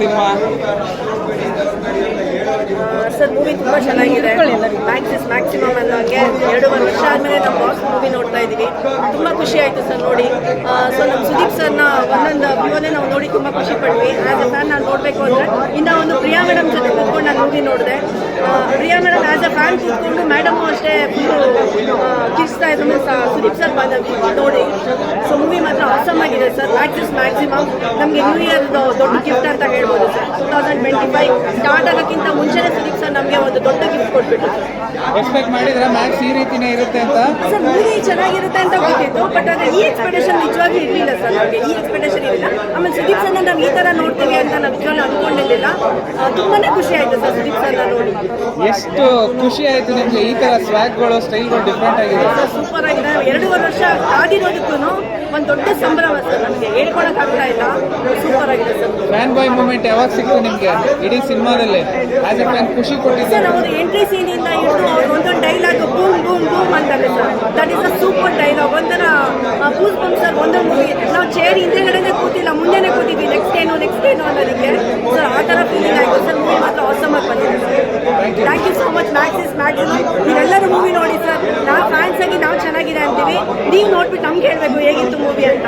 Cinema. Sir movie ತುಂಬ ಚೆನ್ನಾಗಿದೆ. ಮ್ಯಾಕ್ಸಿಸ್ maximum ಅನ್ನೋಂಗೆ ಎರಡೂವರೆ ವರ್ಷ ಆದ್ಮೇಲೆ ನಾವು ಬಾಸ್ ಮೂವಿ ನೋಡ್ತಾ ಇದ್ದೀವಿ. ತುಂಬ ಖುಷಿ ಆಯಿತು ಸರ್, ನೋಡಿ. ಸೊ ನಮ್ಮ ಸುದೀಪ್ ಸರ್ನ ಒಂದೊಂದು ವಿವೋನೇ ನಾವು ನೋಡಿ ತುಂಬ ಖುಷಿ ಪಡ್ವಿ ಆ್ಯಸ್ ಅ ಫ್ಯಾನ್ ನಾನು ನೋಡಬೇಕು ಅಂದರೆ, ಇನ್ನು ಒಂದು ಪ್ರಿಯಾ ಮೇಡಮ್ ಜೊತೆ ಕೂತ್ಕೊಂಡು ನಾನು ಮೂವಿ ನೋಡಿದೆ. Priya madam as a fan ಕೂತ್ಕೊಂಡು ಮೇಡಮ್ ಅಷ್ಟೇ ಫುಲ್ಲು ಕಿರ್ಸ್ತಾ ಇದ್ರು ಸುದೀಪ್ ಸರ್ ಬಂದಿ ನೋಡಿ. ಸೊ ಮೂವಿ ಮಾತ್ರ ಆಸಮ್ ಆಗಿದೆ ಸರ್. ಮ್ಯಾಕ್ಸಿಸ್ ಮ್ಯಾಕ್ಸಿಮಮ್ ನಮಗೆ ನ್ಯೂ ಇಯರ್ ದೊಡ್ಡ ಗಿಫ್ಟ್ ಅಂತ ಹೇಳ್ಬೋದು sir. Two thousand twenty five start ಆಗೋಕ್ಕಿಂತ ಮುಂಚೆನೇ ಸುದೀಪ್ ಸರ್ ನಮಗೆ ಒಂದು ದೊಡ್ಡ ಗಿಫ್ಟ್ ಕೊಟ್ಬಿಟ್ಟು ಎಕ್ಸ್ಪೆಕ್ಟ್ ಮಾಡಿದ್ರೆ ಮ್ಯಾಕ್ಸ್ ಈ ರೀತಿನೇ ಇರುತ್ತೆ ಅಂತ. ಸರ್ ಮೂವಿ ಚೆನ್ನಾಗಿರುತ್ತೆ ಅಂತ ಗೊತ್ತಿತ್ತು ಬಟ್ ಆದರೆ ಈ ಎಕ್ಸ್ಪೆಕ್ಟೇಷನ್ ನಿಜವಾಗಿ ಇರಲಿಲ್ಲ ಸರ್ ನಮಗೆ. ಈ ಎಕ್ಸ್ಪೆಕ್ಟೇಷನ್ ಇರಲಿಲ್ಲ. ಆಮೇಲೆ ಸುದೀಪ್ ಸರ್ ನಾವು ಈ ಥರ ನೋಡ್ತೀವಿ ಅಂತ ನಾವು ನಿಜವಾಗ್ಲೂ ಅಂದ್ಕೊಂಡಿರಲಿಲ್ಲ ತುಂಬಾನೇ ಖುಷಿ ಆಯಿತು ಸರ್ ಸುದೀಪ್ ಸರ್ ನೋಡಿ. ಎಷ್ಟು ಖುಷಿ ಆಯ್ತು ನಿಮ್ಗೆ ಈ ತರ ಸ್ವಾಗ್ಗಳು ಸ್ಟೈಲ್ಗಳು ಡಿಫ್ರೆಂಟ್ ಆಗಿದೆ. ಸರ್ ಸೂಪರ್ ಆಗಿದೆ. ಎರಡೂವರೆ ವರ್ಷ ಆಗಿರೋದಕ್ಕೂ ಒಂದು ದೊಡ್ಡ ಸಂಭ್ರಮ ಸರ್ ನಮಗೆ. ಹೇಳ್ಕೊಳಕ್ ಆಗ್ತಾ ಇಲ್ಲ. ಸೂಪರ್ ಆಗಿದೆ ಸರ್. ಫ್ಯಾನ್ ಬಾಯ್ ಮೂಮೆಂಟ್ ಯಾವಾಗ ಸಿಕ್ತು ನಿಮಗೆ? ಇಡೀ ಸಿನಿಮಾದಲ್ಲಿ. ಆಸ್ ಎ ಫ್ಯಾನ್ ಖುಷಿ ಕೊಟ್ಟಿದ್ದೆ ಸರ್ ಅವ್ರ ಎಂಟ್ರಿ ಸೀನಿಂದ ಹಿಡಿದು ಅವ್ರ ಒಂದೊಂದು ಡೈಲಾಗ್ ಬೂಮ್ ಬೂಮ್ ಬೂಮ್ ಅಂತಾರೆ sir. That is a super dialogue ಒಂಥರ ಬೂಸ್ ಬಂಪ್ ಸರ್ ಒಂದೊಂದು ಮೂವಿ ನಾವು ಚೇರ್ ಹಿಂದೆಗಡೆನೆ ಕೂತಿಲ್ಲ ಮುಂದೆನೆ ಕೂತಿದ್ವಿ. ನೆಕ್ಸ್ಟ್ ಏನು ನೆಕ್ಸ್ಟ್ ಏನು ಅನ್ನೋದಕ್ಕೆ. ಸರ್ ಆ ಥರ ಫೀಲಿಂಗ್ ಆಯಿತು. ಸರ್ ಮೂವಿ ಮಾತ್ರ ಆಸಮ್ ಆಗಿ ಬಂದಿದೆ sir thank you so much Max is maximum ನೀವೆಲ್ಲರೂ ಮೂವಿ ನೋಡಿ ಸರ್ ನಾವು ಫ್ಯಾನ್ಸ್ ಆಗಿ ನಾವು ಚೆನ್ನಾಗಿದೆ ಅಂತೀವಿ. ನೀವು ನೋಡ್ಬಿಟ್ಟು ನಮ್ಗೆ ಹೇಳಬೇಕು ಹೇಗಿತ್ತು ಮೂವಿ ಅಂತ.